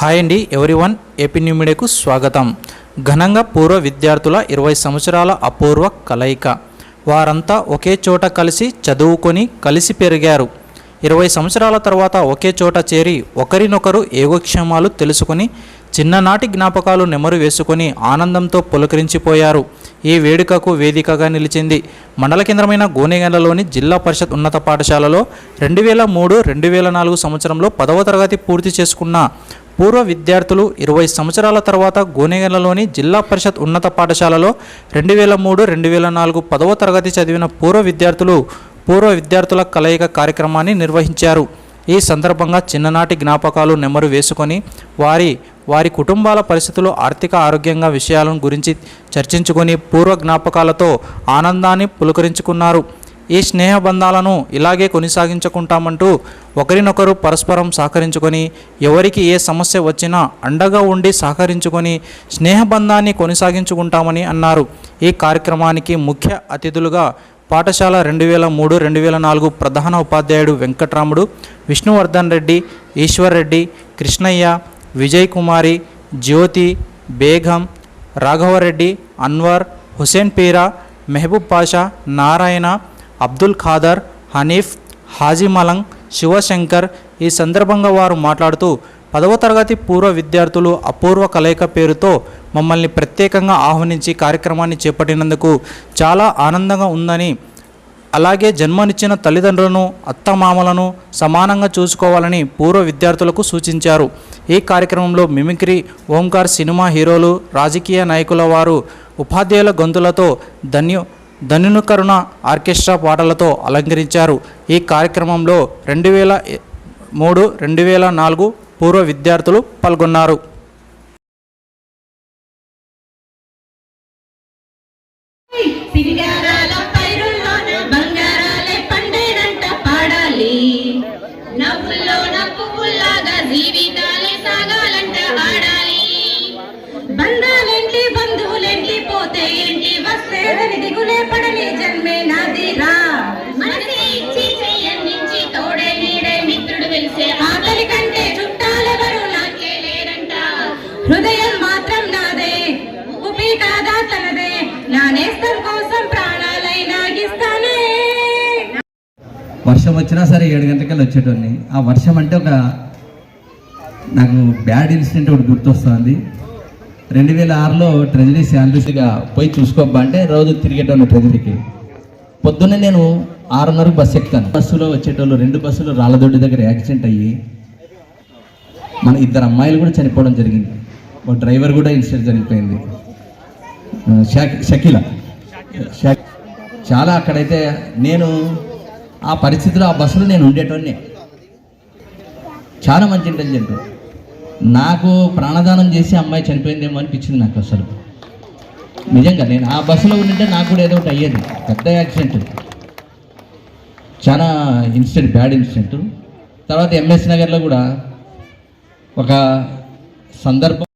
Hi అండి everyone. AP new మీడియాకు స్వాగతం. ఘనంగా పూర్వ విద్యార్థుల ఇరవై సంవత్సరాల అపూర్వ కలయిక. వారంతా ఒకే చోట కలిసి చదువుకొని కలిసి పెరిగారు. ఇరవై సంవత్సరాల తర్వాత ఒకే చోట చేరి ఒకరినొకరు ఏగోక్షేమాలు తెలుసుకొని చిన్ననాటి జ్ఞాపకాలు నెమరు వేసుకొని ఆనందంతో పులకరించిపోయారు. ఈ వేడుకకు వేదికగా నిలిచింది మండల కేంద్రమైన గోనెగండ్లలోని జిల్లా పరిషత్ ఉన్నత పాఠశాలలో రెండు వేల మూడు రెండు వేల నాలుగు సంవత్సరంలో పదవ తరగతి పూర్తి చేసుకున్న పూర్వ విద్యార్థులు ఇరవై సంవత్సరాల తర్వాత గోనెగండ్లలోని జిల్లా పరిషత్ ఉన్నత పాఠశాలలో రెండు వేల మూడు రెండు వేల నాలుగు పదవ తరగతి చదివిన పూర్వ విద్యార్థులు పూర్వ విద్యార్థుల కలయిక కార్యక్రమాన్ని నిర్వహించారు. ఈ సందర్భంగా చిన్ననాటి జ్ఞాపకాలు నెమరు వేసుకొని వారి వారి కుటుంబాల పరిస్థితులు ఆర్థిక ఆరోగ్యంగా విషయాలను గురించి చర్చించుకొని పూర్వ జ్ఞాపకాలతో ఆనందాన్ని పులకరించుకున్నారు. ఈ స్నేహ బంధాలను ఇలాగే కొనసాగించుకుంటామంటూ ఒకరినొకరు పరస్పరం సహకరించుకొని ఎవరికి ఏ సమస్య వచ్చినా అండగా ఉండి సహకరించుకొని స్నేహ బంధాన్ని కొనసాగించుకుంటామని అన్నారు. ఈ కార్యక్రమానికి ముఖ్య అతిథులుగా పాఠశాల రెండు వేల మూడు రెండు వేల నాలుగు ప్రధాన ఉపాధ్యాయుడు వెంకట్రాముడు విష్ణువర్ధన్ రెడ్డి ఈశ్వర్ రెడ్డి కృష్ణయ్య విజయ్ కుమారి జ్యోతి బేగం రాఘవరెడ్డి అన్వర్ హుసేన్ పీరా మెహబూబ్ పాషా నారాయణ అబ్దుల్ ఖాదర్ హనీఫ్ హాజీ మలంగ్ శివశంకర్ ఈ సందర్భంగా వారు మాట్లాడుతూ పదవ తరగతి పూర్వ విద్యార్థులు అపూర్వ కలయిక పేరుతో మమ్మల్ని ప్రత్యేకంగా ఆహ్వానించి కార్యక్రమాన్ని చేపట్టినందుకు చాలా ఆనందంగా ఉందని అలాగే జన్మనిచ్చిన తల్లిదండ్రులను అత్తమామలను సమానంగా చూసుకోవాలని పూర్వ విద్యార్థులకు సూచించారు. ఈ కార్యక్రమంలో మిమిక్రీ ఓంకార్ సినిమా హీరోలు రాజకీయ నాయకుల వారు ఉపాధ్యాయుల గొంతులతో ధన్యు ధనుకరుణ ఆర్కెస్ట్రా పాటలతో అలంకరించారు. ఈ కార్యక్రమంలో రెండు వేల మూడు రెండు వేల నాలుగు పూర్వ విద్యార్థులు పాల్గొన్నారు. సిరిగారాల వర్షం వచ్చినా సరే ఏడు గంటలకల్లా వచ్చేటోడిని. ఆ వర్షం అంటే ఒక నాకు బ్యాడ్ ఇన్సిడెంట్ ఒకటి గుర్తొస్తుంది. రెండు వేల ఆరులో ట్రెజరీ శాలరీస్గా పోయి చూసుకోబ్బా అంటే రోజు తిరిగేటోని ట్రెజరీకి. పొద్దున్నే నేను ఆరున్నరకు బస్సు ఎక్కుతాను. బస్సులో వచ్చేటోళ్ళు రెండు బస్సులు రాళ్ళదొడ్డి దగ్గర యాక్సిడెంట్ అయ్యి మన ఇద్దరు అమ్మాయిలు కూడా చనిపోవడం జరిగింది. ఒక డ్రైవర్ కూడా ఇన్సిడెంట్ జరిగిపోయింది. షకీల. చాలా అక్కడైతే నేను ఆ పరిస్థితిలో ఆ బస్సులో నేను ఉండేటోన్నే చాలా మంచి ఇంటెలిజెంట్ నాకు ప్రాణదానం చేసి అమ్మాయి చనిపోయిందేమో అనిపించింది నాకు అసలు. నిజంగా నేను ఆ బస్సులో ఉండింటే నాకు కూడా ఏదో ఒకటి అయ్యేది. పెద్ద యాక్సిడెంట్ చాలా ఇన్సిడెంట్ బ్యాడ్ ఇన్సిడెంట్ తర్వాత ఎంఎస్ నగర్లో కూడా ఒక సందర్భం